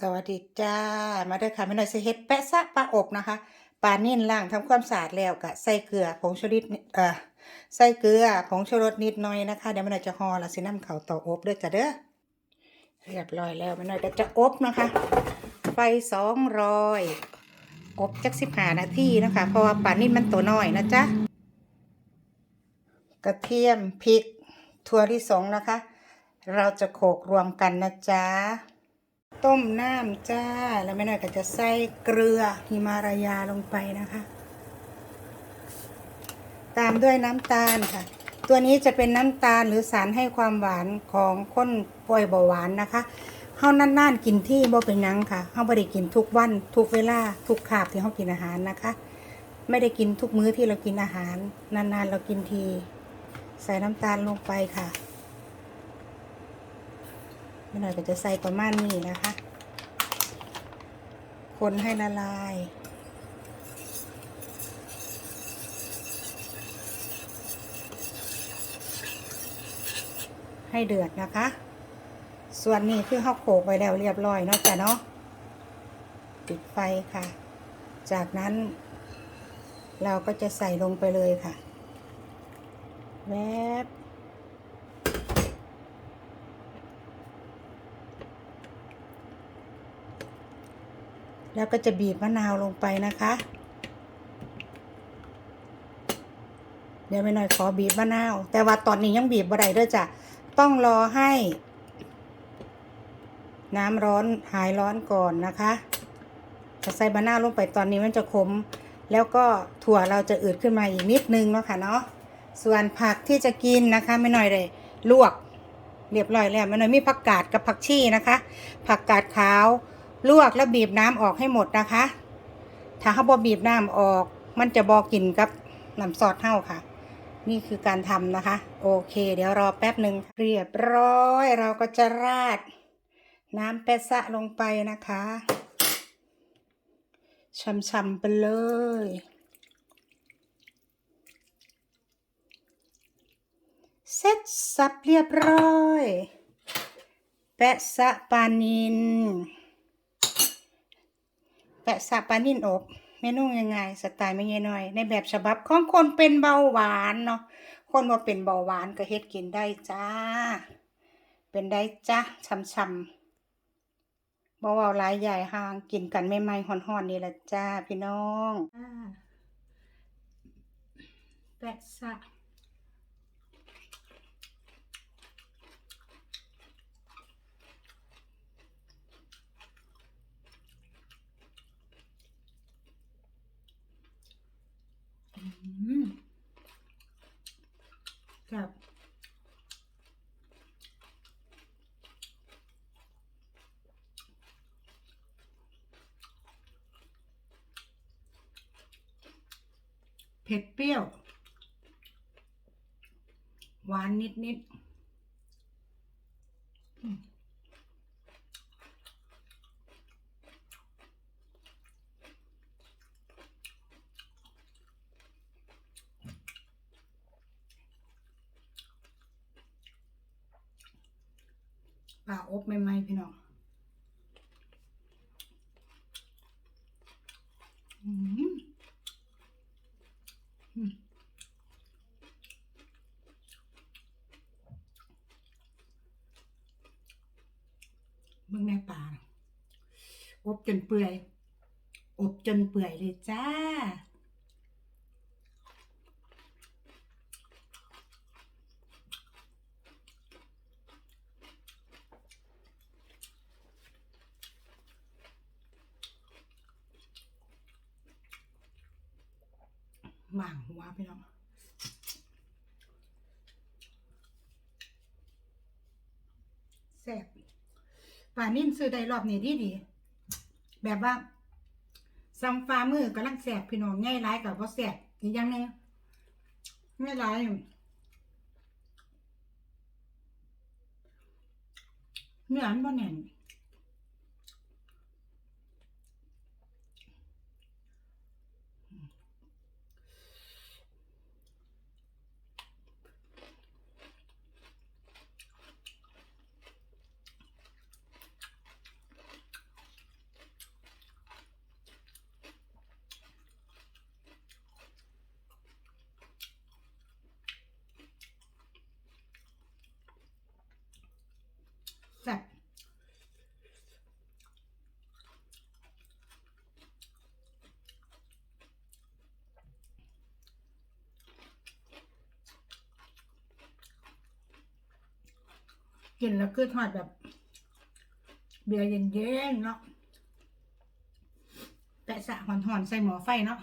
สวัสดีจ้า มาเด้อค่ะแม่น้อยสิเฮ็ดแปะซะปลาอบนะคะปลานิ่นล้างทำความสะอาดแล้วก็ใส่เกลือผงชูรสนิดเอ่อใส่เกลือผงชูรสนิดหน่อยนะคะเดี๋ยวแม่น้อยจะห่อแล้วสินำเข้าเตาอบเด้อจ้ะเด้อเรียบร้อยแล้วแม่น้อยก็จะอบนะคะ ไฟ200อบจัก15นาทีนะคะ เพราะว่าปลานิ่นมันตัวน้อยนะจ๊ะกระเทียมพริกถั่วลิสงนะคะ เราจะโขลกรวมกันนะจ๊ะ ต้มน้ำจ้า แล้วแม่น่อยก็จะใส่เกลือฮิมาลายาลงไปนะคะ ตามด้วยน้ำตาลค่ะ ตัวนี้จะเป็นน้ำตาลหรือสารให้ความหวานของคนป่วยเบาหวานนะคะเฮานานๆกินที่บ่เป็นหยังค่ะเฮาบ่ได้กินทุกวันทุกเวลาทุกคาบที่เฮากินอาหารนะคะ ไม่ได้กินทุกมื้อที่เรากินอาหาร นานๆเรากินที ใส่น้ำตาลลงไปค่ะ ไม่หน่อยก็จะใส่ประมาณนี้นะคะ คนให้ละลาย ให้เดือดนะคะ ส่วนนี้คือข้าวโขกไว้แล้วเรียบร้อยเนาะจ้ะเนาะปิดไฟค่ะ จากนั้น เราก็จะใส่ลงไปเลยค่ะ แวบ แล้วก็จะบีบมะนาวลงไปนะคะ เดี๋ยวไปหน่อยขอบีบมะนาว แต่ว่าตอนนี้ยังบีบบ่ได้เด้อจ้ะต้องรอให้ น้ำร้อนหายร้อนก่อนนะคะจะใส่มะนาวลงไปตอนนี้มันจะขม แล้วก็ถั่วเราจะอืดขึ้นมาอีกนิดนึงเนาะค่ะเนาะส่วนผักที่จะกินนะคะไม่หน่อยเลยลวกเรียบร้อยแล้วไม่หน่อยมีผักกาดกับผักชีนะคะ ผักกาดขาว ลวกแล้วบีบน้ำออกให้หมดนะคะ ถ้าเขาบอบีบน้ำออก มันจะบอกลิ่นกับน้ำซอสเท่าค่ะ นี่คือการทำนะคะ โอเค เดี๋ยวรอแป๊บหนึ่งเรียบร้อยเราก็จะราด น้ำแปะซะลงไปนะคะช่ำๆไปเลยเสร็จสับเรียบร้อย แปะซะปลานิน แปะซะปลานินอบเมนูยังไงสไตล์ไม่เงยน้อย ในแบบฉบับของคนเป็นเบาหวานเนาะคนว่าเป็นเบาหวานก็เฮ็ดกินได้จ้า เป็นได้จ้าช่ำๆบ่เว้าหลายใหญ่ห่างกินกันใหม่ๆฮ้อนๆนี่แหละจ้าพี่น้องแปะซะ อืม ครับเผ็ดเปรี้ยว หวานนิดนิด ปลาอบใหม่ๆพี่น้องอืมอืมเบิ่งแม่ปลาอบจนเปื่อย อบจนเปื่อยเลยจ้า หม่างหัวพี่น้องแซ่บป่านิ่มซื้อได้รอบนี้ดีดีแบบว่าซัมฟ้ามือกำลังแสบพี่น้องง่ายร้ายกับว่าแสบอีกอย่างหนึงง่ายร้ายเนื้อมันบ่แน่น กินแล้วคือทอดแบบ เบียร์เย็นๆเนาะแปะสะหอนๆใส่หม้อไฟเนาะ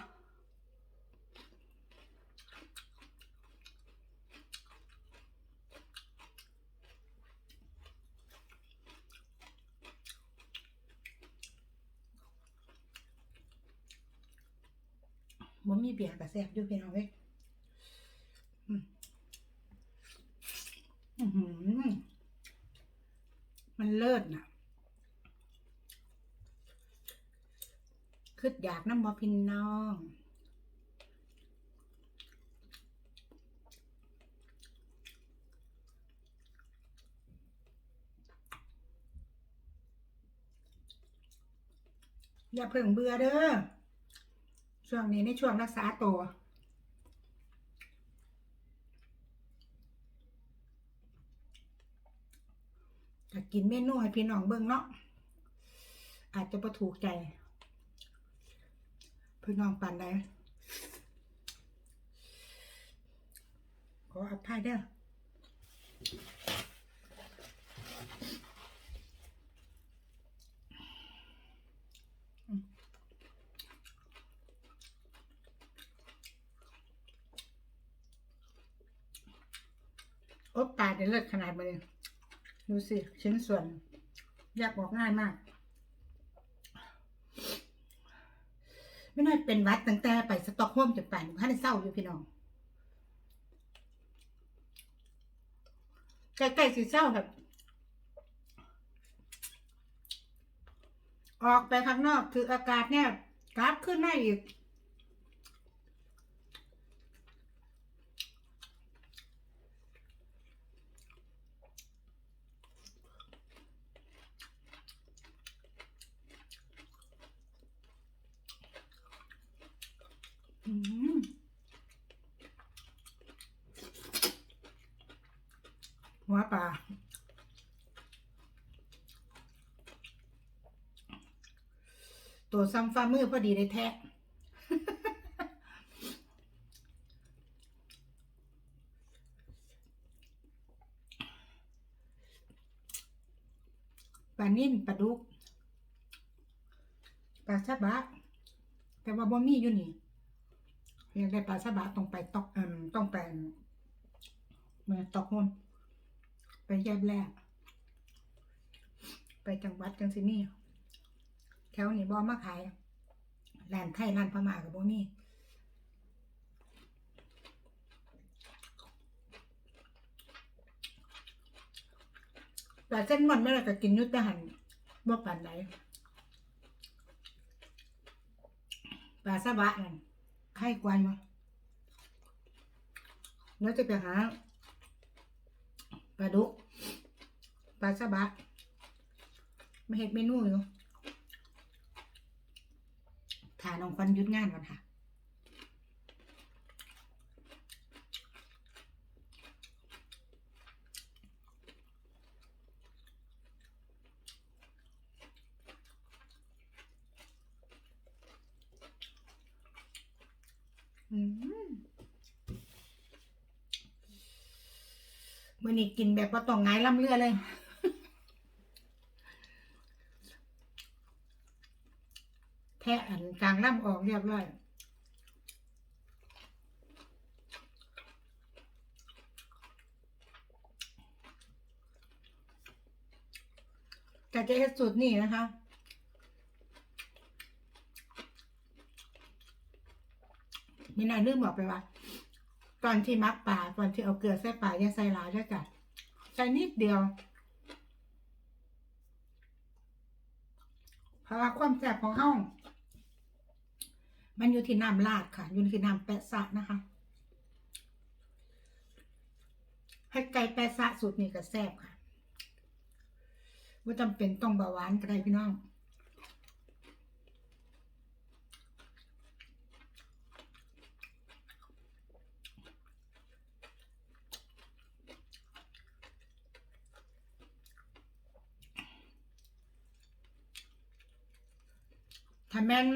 บ่มีเบียร์กับแซ่บอยู่พี่น้องเว้ยอืมอื้อหือมัน เลิศน่ะคืดอยากน้ำบอพินน้อง อย่าเพิ่งเบื่อเด้อช่วงนี้ในช่วงรักษาตัว ก็กินเมนูให้พี่น้องเบิ่งเนาะอาจจะประถูกใจพี่น้องปันได้ขออภัยเด้ออืมอบตายได้เลิศขนาดมาเลย ดูสิชิ้นส่วนแยกออกง่ายมาก ไม่น่าเป็นวัดตั้งแต่ไปสต็อกโฮมจนป่านท่านเศร้าอยู่พี่น้องใกล้ๆสิเศร้าแบบออกไปข้างนอกคืออากาศเนี่ยกราฟขึ้นได้อีก อืม หัวปลาตัวซ้ำฟ้ามือพอดีได้แท้ปลานิ่นปลาดุกปลาชะบะแต่ว่าบ่มีอยู่นี่อยากได้ปลาสบะต้องไปตอกเอ่มต้องไปเมื่อตอกหุ่น ไปแยบแรก ไปจังหวัดจังสิมีแถวนี้บ่มาขายร้านไทยร้านพม่ากับบ่มีแต่เส้นมันไม่ได้ก็กินยุตหันบ่ปานไหนปลาสบะนั่นไข่กวายมาแล้วจะไปหา ปลาดุกปลาซาบะมาเห็ดเมนูอยู่ถ่าน้องควันยุดงานก่อนค่ะอืม มื่อนี้กินแบบว่าต้องไงล่ำเรือเลย แทะอันกลางล่ำออกเรียบร้อยแต่จะเฮ็ดสูตรนี่นะคะมีนายนึกบอกไปว่า ตอนที่มักปลาตอนที่เอาเกลือใส่ปลาอย่าใส่หลายด้วยจ้ะใส่นิดเดียว เพราะว่าความแซ่บของเฮามันอยู่ที่น้ำลาดค่ะ อยู่ที่น้ำแปะซะนะคะให้ไก่แปะซะสูตรนี้ก็แซ่บค่ะว่าจำเป็นต้องเบาหวานก็ได้พี่น้อง ถ้าแม่น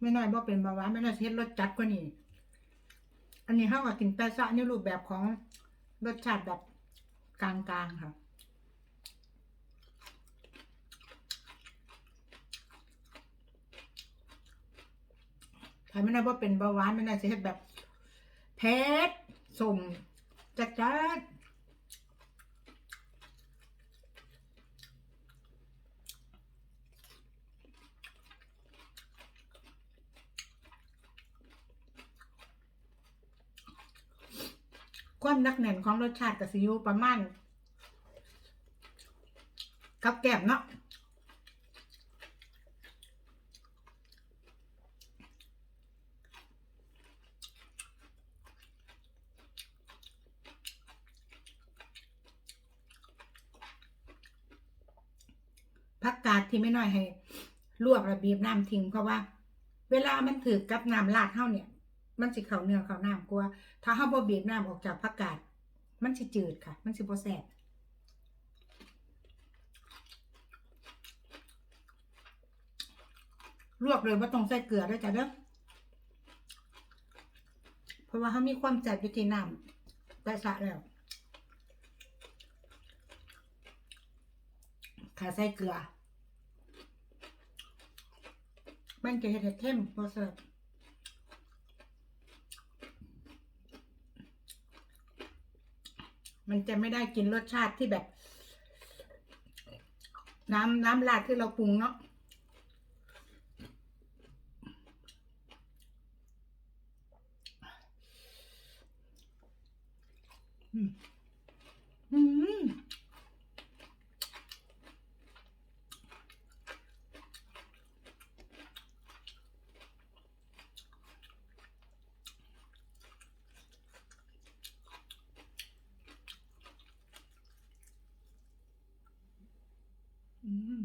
ไม่น้อยบ่เป็นบาหวาไม่น่ายเฮ็รสจัดกว่านี้อันนี้เขาก็กินแปซะในรูปแบบของรสชาติแบบกลางๆค่ะถ้าไม่น้อยบ่เป็นบาหวาไม่น่ายสิเฮ็แบบเผ็ดสมจัดจัด ความนักแน่นของรสชาติกับซีอิ๊วประมาณกับแก้มเนาะผักกาดที่ไม่น้อยให้ ลวกระเบียบน้ำทิ้งเพราะว่า เวลามันถือกับน้ำราดเท่าเนี่ย มันสิเขาเนื้อเขาน้ำกลัวาถ้าเฮาบ่บีบน้ำออกจากผักกาดมันสิจืดค่ะ มันสิบ่แซ่บลวกเลยว่าต้องใส่เกลือด้วยจ้ะเด้อเพราะว่าเขามีความแซ่บอยู่ที่น้ำแต่สะแล้วขาใส่เกลือมันจะเห็ดเข้มพอเสิร์ฟ มันจะไม่ได้กินรสชาติที่แบบ น้ำน้ำราดที่เราปรุงเนาะอืมอืม อืม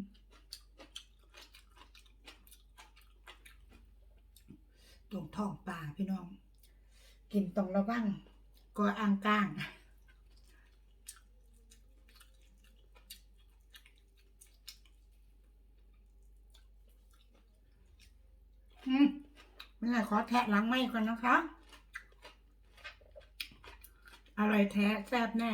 ตรงท้องปลาพี่น้อง กินตรงระวังก็อ่างก้างอืมไม่ไรขอแทะหล้างไม่ก่อนนะคะ อร่อยแท้แซ่บแน่